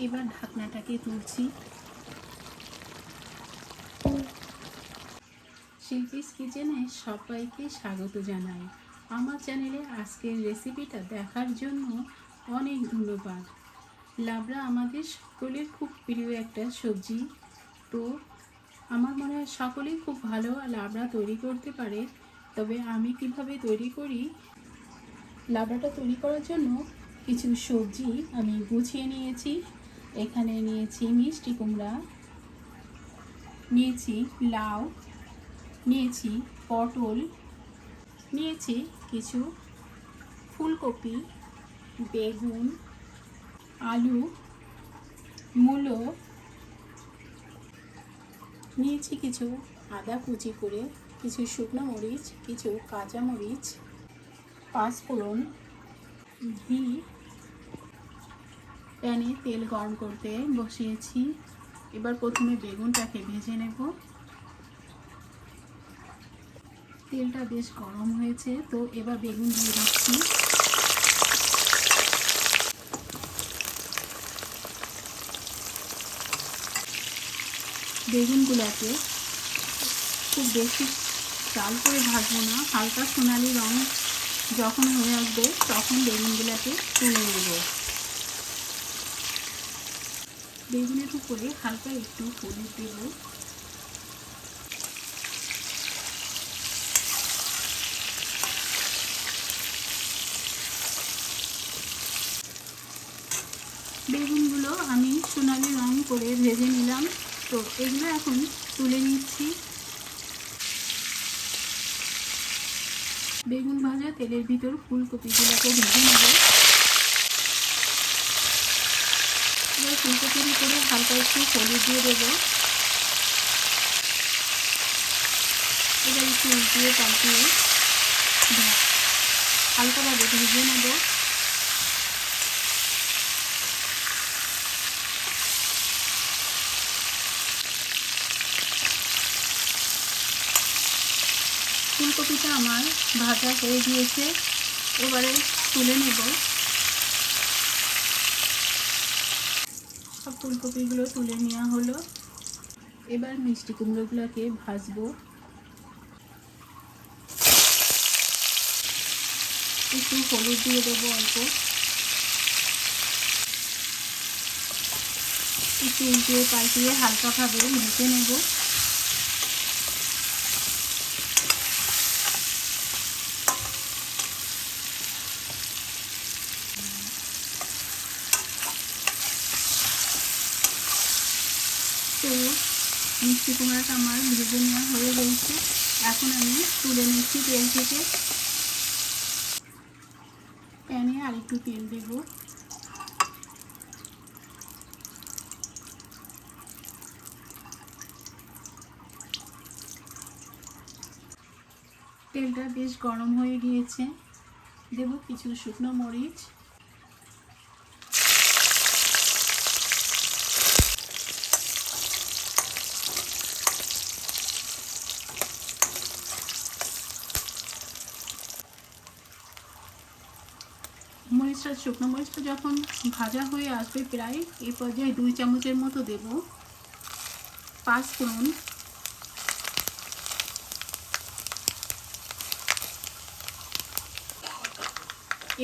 এবার ঢাকনাটাকে তুলছি। শিল্পীস কিচেনে সবাইকে স্বাগত জানাই। আমার চ্যানেলে আজকের রেসিপিটা দেখার জন্য অনেক ধন্যবাদ। লাবড়া আমাদের সকলের খুব প্রিয় একটা সবজি। তো আমার মনে হয় সকলেই খুব ভালো লাবড়া তৈরি করতে পারে। তবে আমি কীভাবে তৈরি করি? লাবড়াটা তৈরি করার জন্য কিছু সবজি আমি গুছিয়ে নিয়েছি। এখানে নিয়েছি মিষ্টি কুমড়া, নিয়েছি লাউ, নিয়েছি পটল, নিয়েছি কিছু ফুলকপি, বেগুন, আলু, মূলো, নিয়েছি কিছু আদা কুচি করে, কিছু শুকনো মরিচ, কিছু কাঁচা মরিচ, পাঁচফোড়ন, ঘি প্যানে তেল গরম করতে বসিয়েছি। এবার প্রথমে বেগুনটাকে ভেজে নেব। তেলটা বেশ গরম হয়েছে, তো এবার বেগুন দিয়ে দিচ্ছি। বেগুনগুলোকে খুব বেশি চাল করে ভাজবো না, হালকা সোনালি রং যখন হয়ে আসবে তখন বেগুনগুলোকে তুলে নেব। বেগুনের উপরে হালকা একটু হলুদ দেব বেগুনগুলো আমি সোনালি রং করে ভেজে নিলাম। তো এগুলো এখন তুলে নিচ্ছি। বেগুন ভাজা তেলের ভিতর ফুলকপিগুলোকে ভেজে নেব। এবার ফুলকপির উপরে হালকা একটু হলুদ দিয়ে দেবো। এবার একটু উল্টিয়ে পাল্টিয়ে হালকাভাবে ভেজে নেব। ফুলকপিটা আমার ভাজা হয়ে গিয়েছে। এবারে তুলে নেব। সব ফুলকপিগুলো তুলে নেওয়া হলো। এবার মিষ্টি কুমড়োগুলোকে ভাজবো। একটু হলুদ দিয়ে দেবো অল্প। একটু উল্টিয়ে পাল্টিয়ে হালকাভাবে ভেজে নেব তো মিষ্টি কুমড়াটা আমার ভেজে নেওয়া হয়ে গেছে এখন আমি তুলে নিচ্ছি তেল থেকে। প্যানে আর একটু তেল দেব। তেলটা বেশ গরম হয়ে গিয়েছে। দেব কিছু শুকনো মরিচ। মরিচটা শুকনো মরিচটা যখন ভাজা হয়ে আসবে প্রায় এই পর্যায়ে দুই চামচের মতো দেব। পাঁচ ফোড়ন।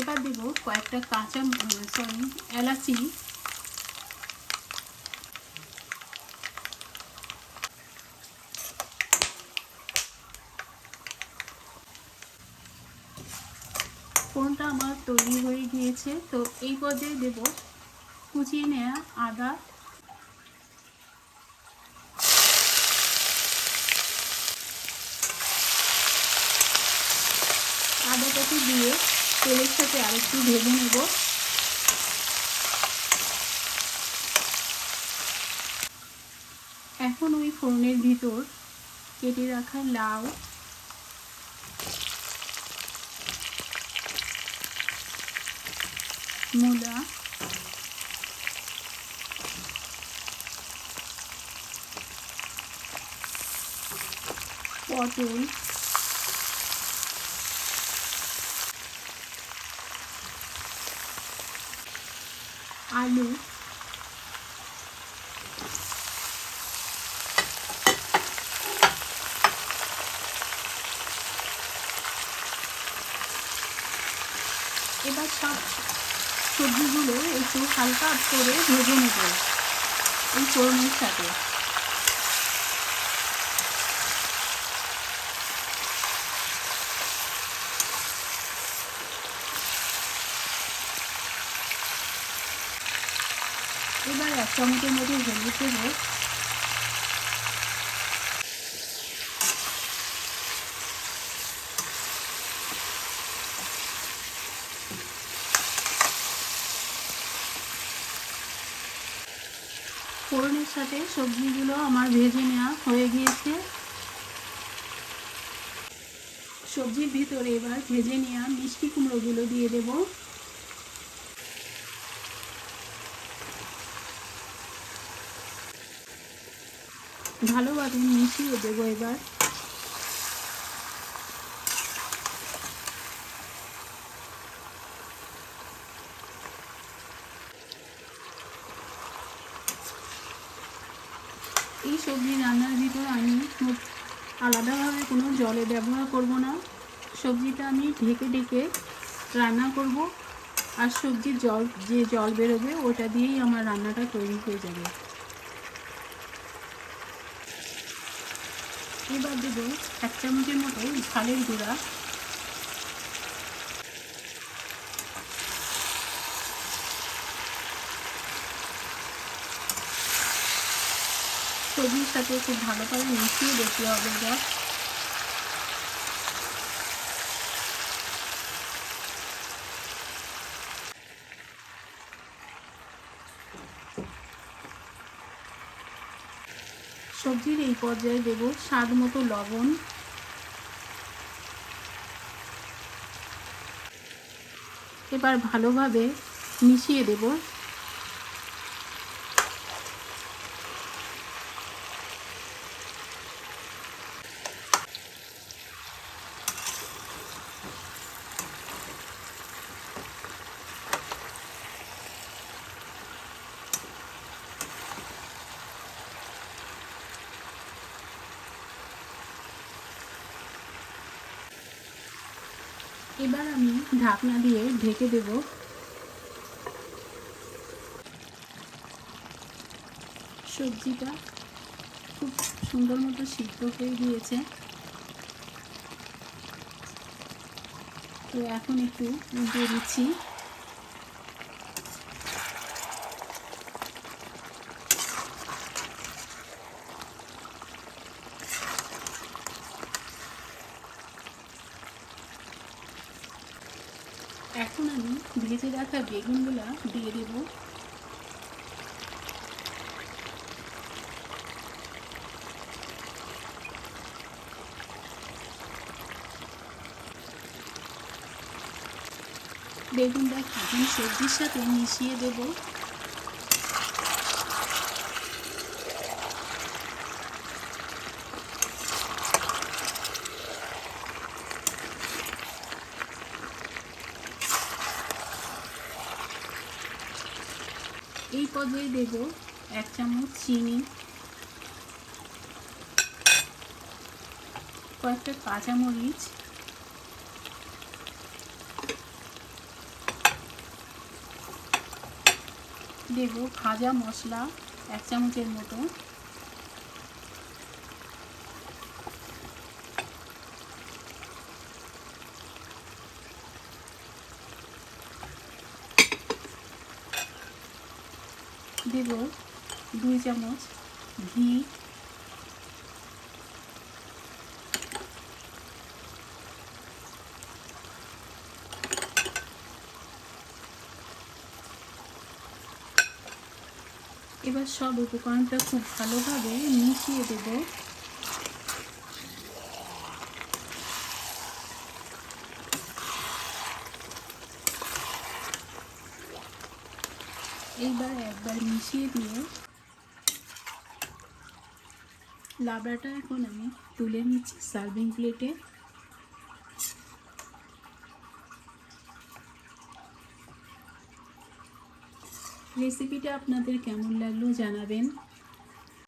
এবার দেব কয়েকটা কাঁচা সরি এলাচি। ফোড়নটা আমার তৈরি হয়ে গিয়েছে, তো এই পর্যায়ে দেব। কুচিয়ে নেওয়া আদা। আদাটাকে দিয়ে তেলের সাথে আরেকটু ভেজে নেব। এখন ওই ফোড়নের ভিতর কেটে রাখা লাউ মূলা পটল আলু এবার সব একটু হালকা করে ভেজে নেব এই ফোড়নের সাথে এবার এক চামচের মধ্যে হলুদ দেবো। ফোড়নের সাথে সবজিগুলো আমার ভেজে নেওয়া হয়ে গিয়েছে। সবজির ভিতরে এবার ভেজে নেওয়া মিষ্টি কুমড়োগুলো দিয়ে দেব। ভালোভাবে মিশিয়ে দেবো এবার। এই সবজি রান্নার ভিতর আমি খুব আলাদাভাবে কোনো জলে ব্যবহার করব না। সবজিটা আমি ঢেকে ঢেকে রান্না করব আর সবজির জল, যে জল বেরোবে ওটা দিয়েই আমার রান্নাটা তৈরি হয়ে যাবে। এবার দেবো এক চামচের মতো ঝালের গুঁড়া। সাথে খুব ভালো করে মিশিয়ে দিতে হবে এবার। সবজির এই পর্যায়ে দেব স্বাদ মতো লবণ। এবার ভালোভাবে মিশিয়ে দেব। এবার আমি ঢাকনা দিয়ে ঢেকে দেব। সবজিটা খুব সুন্দর মতো সিদ্ধ হয়ে গিয়েছে। তো এখন একটু দিয়ে দিচ্ছি। এখন আমি ভেজে রাখা বেগুনগুলো দিয়ে দেব। বেগুনটা এখন সবজির সাথে মিশিয়ে দেব। পর্যায়ে দেব এক চামচ চিনি কয়েকটা কাঁচামরিচ দেব ভাজা মশলা এক চামচের মতো। দেব দুই চামচ ঘি। এবার সব উপকরণটা খুব ভালোভাবে মিশিয়ে দেব। এইবার একবার মিশিয়ে দিয়ে লাবড়াটা এখন আমি তুলে নিচ্ছি সার্ভিং প্লেটে রেসিপিটা আপনাদের কেমন লাগল জানাবেন।